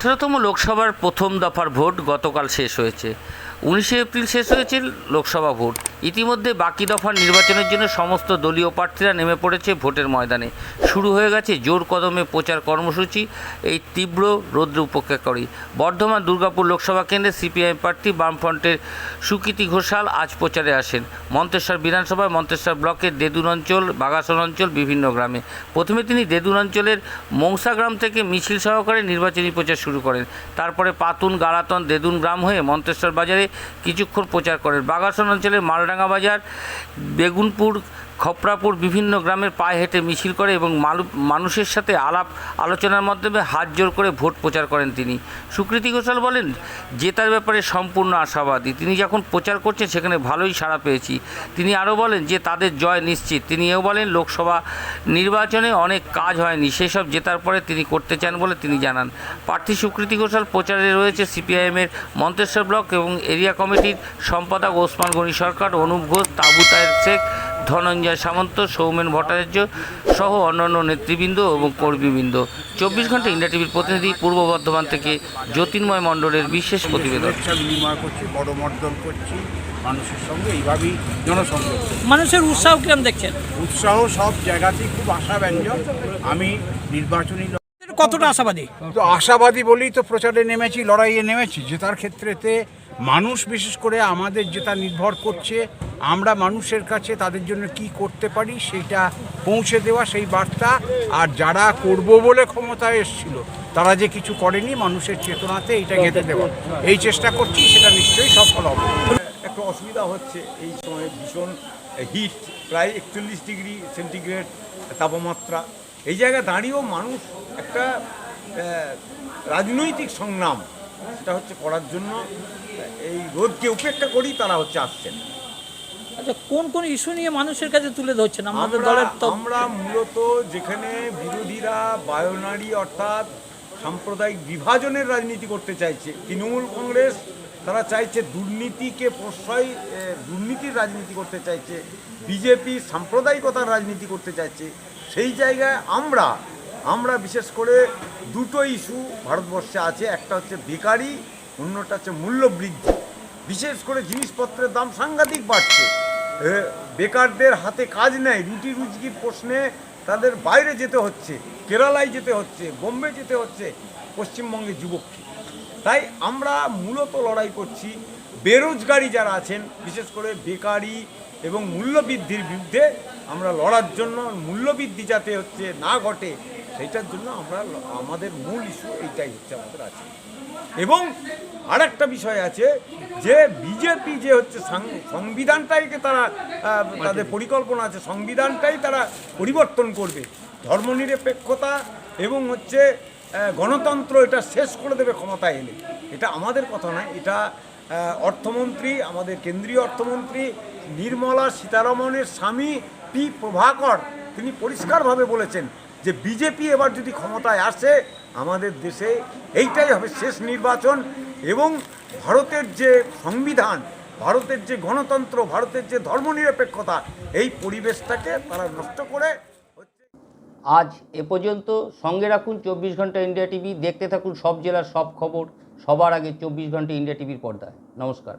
আঠেরোতম লোকসভার প্রথম দফার ভোট গতকাল শেষ হয়েছে। উনিশে এপ্রিল শেষ হয়েছে লোকসভা ভোট। ইতিমধ্যে বাকি দফার নির্বাচনের জন্য সমস্ত দলীয় প্রার্থীরা নেমে পড়েছে ভোটের ময়দানে। শুরু হয়ে গেছে জোর কদমে প্রচার কর্মসূচি, এই তীব্র রৌদ্র উপেক্ষা করি বর্ধমান দুর্গাপুর লোকসভা কেন্দ্রে সিপিআইএম প্রার্থী বামফ্রন্টের সুকৃতি ঘোষাল আজ প্রচারে আসেন। মন্তেশ্বর বিধানসভায় মন্তেশ্বর ব্লকের দেদুন অঞ্চল বাগাসন অঞ্চল, বিভিন্ন গ্রামে। প্রথমে তিনি দেদুন অঞ্চলের মংসা গ্রাম থেকে মিছিল সহকারে নির্বাচনী প্রচার শুরু করেন। তারপরে পাতুন গাড়াতন দেদুন গ্রাম হয়ে মন্তেশ্বর বাজারে কিছুক্ষণ প্রচার করেন। বাগাসন অঞ্চলের মালডাঙ্গা বাজার, বেগুনপুর খপরাপুর বিভিন্ন গ্রামের পায়ে হেঁটে মিছিল করে এবং মানুষের সাথে আলাপ আলোচনার মাধ্যমে হাত জোর করে ভোট প্রচার করেন তিনি। সুকৃতি ঘোষাল বলেন, জেতার ব্যাপারে সম্পূর্ণ আশাবাদী। তিনি যখন প্রচার করছেন, সেখানে ভালোই সাড়া পেয়েছি। তিনি আরও বলেন যে, তাদের জয় নিশ্চিত। তিনি এও বলেন, লোকসভা নির্বাচনে অনেক কাজ হয়নি। সেসব জেতার পরে তিনি করতে চান বলে তিনি জানান। প্রার্থী সুকৃতি ঘোষাল প্রচারে রয়েছে সিপিআইএমের মন্তেশ্বর ব্লক এবং এরিয়া কমিটির সম্পাদক ওসমান গনি সরকার, অনুপ ঘোষ, তাবু তায়ের শেখ ধনঞ্জয় সামন্ত সৌমেন ভট্টাচার্য সহ অন্যান্য নেতৃবৃন্দ এবং কর্মীবৃন্দ। চব্বিশ ঘণ্টা ইন্ডিয়া টিভির প্রতিনিধি পূর্ব বর্ধমান থেকে জ্যোতির্ময় মণ্ডলের বিশেষ প্রতিবেদন। বিনিময় করছি বড় মর্দন করছি মানুষের সঙ্গে এইভাবেই জনসংযোগ মানুষের উৎসাহ কিরম দেখছেন? উৎসাহ সব জায়গাতেই খুব আশাব্যঞ্জক। আমি নির্বাচনী কতটা আশাবাদী? তো আশাবাদী বলেই তো প্রচারে নেমেছি লড়াইয়ে নেমেছি জেতার ক্ষেত্রেতে মানুষ বিশেষ করে আমাদের যেটা নির্ভর করছে, আমরা মানুষের কাছে তাদের জন্য কি করতে পারি সেটা পৌঁছে দেওয়া সেই বার্তা। আর যারা করব বলে ক্ষমতায় এসেছিল, তারা যে কিছু করেনি মানুষের চেতনাতে এটা গেঁথে দেওয়া। এই চেষ্টা করছি, সেটা নিশ্চয়ই সফল হবে। একটু অসুবিধা হচ্ছে, এই সময় ভীষণ হিট, প্রায় একচল্লিশ ডিগ্রি সেন্টিগ্রেড তাপমাত্রা। এই জায়গায় দাঁড়িয়েও মানুষ একটা রাজনৈতিক সংগ্রাম সেটা হচ্ছে করার জন্য এই রোদকে উপেক্ষা করেই তারা হচ্ছে আসছেন। আচ্ছা কোন কোন ইস্যু নিয়ে মানুষের কাছে তুলে ধরছেন? আমাদের দলের আমরা মূলত যেখানে বিরোধীরা বায়োনারি অর্থাৎ সাম্প্রদায়িক বিভাজনের রাজনীতি করতে চাইছে তৃণমূল কংগ্রেস তারা চাইছে দুর্নীতিকে প্রশ্রয় দুর্নীতির রাজনীতি করতে চাইছে বিজেপি সাম্প্রদায়িকতার রাজনীতি করতে চাইছে সেই জায়গায় আমরা আমরা বিশেষ করে দুটো ইস্যু ভারতবর্ষে আছে, একটা হচ্ছে বেকারি, অন্যটা হচ্ছে মূল্যবৃদ্ধি। বিশেষ করে জিনিসপত্রের দাম সাংঘাতিক বাড়ছে। বেকারদের হাতে কাজ নেই, রুটি রুজির প্রশ্নে তাদের বাইরে যেতে হচ্ছে, কেরালায় যেতে হচ্ছে, বোম্বে যেতে হচ্ছে, পশ্চিমবঙ্গের যুবককে। তাই আমরা মূলত লড়াই করছি বেরোজগারি যারা আছেন, বিশেষ করে বেকারি এবং মূল্যবৃদ্ধির বিরুদ্ধে আমরা লড়ার জন্য, মূল্যবৃদ্ধি যাতে হচ্ছে না ঘটে সেইটার জন্য আমরা আমাদের মূল ইস্যু এইটাই হচ্ছে আমাদের আছে। এবং আরেকটা বিষয় আছে যে বিজেপি যে হচ্ছে সংবিধানটাইকে তারা তাদের পরিকল্পনা আছে সংবিধানটাই তারা পরিবর্তন করবে। ধর্মনিরপেক্ষতা এবং হচ্ছে গণতন্ত্র এটা শেষ করে দেবে ক্ষমতায় এলে। এটা আমাদের কথা নয় এটা অর্থমন্ত্রী আমাদের কেন্দ্রীয় অর্থমন্ত্রী নির্মলা সীতারমণের স্বামী পি প্রভাকর তিনি পরিষ্কারভাবে বলেছেন যে বিজেপি এবার যদি ক্ষমতায় আসে, আমাদের দেশে এইটাই হবে শেষ নির্বাচন এবং ভারতের যে সংবিধান, ভারতের যে গণতন্ত্র, ভারতের যে ধর্মনিরপেক্ষতা, এই পরিবেশটাকে তারা নষ্ট করে আজ এ পর্যন্ত সঙ্গে রাখুন চব্বিশ ঘণ্টা ইন্ডিয়া টিভি, দেখতে থাকুন সব জেলার সব খবর, সবার আগে চব্বিশ ঘণ্টা ইন্ডিয়া টিভির পর্দায়। নমস্কার।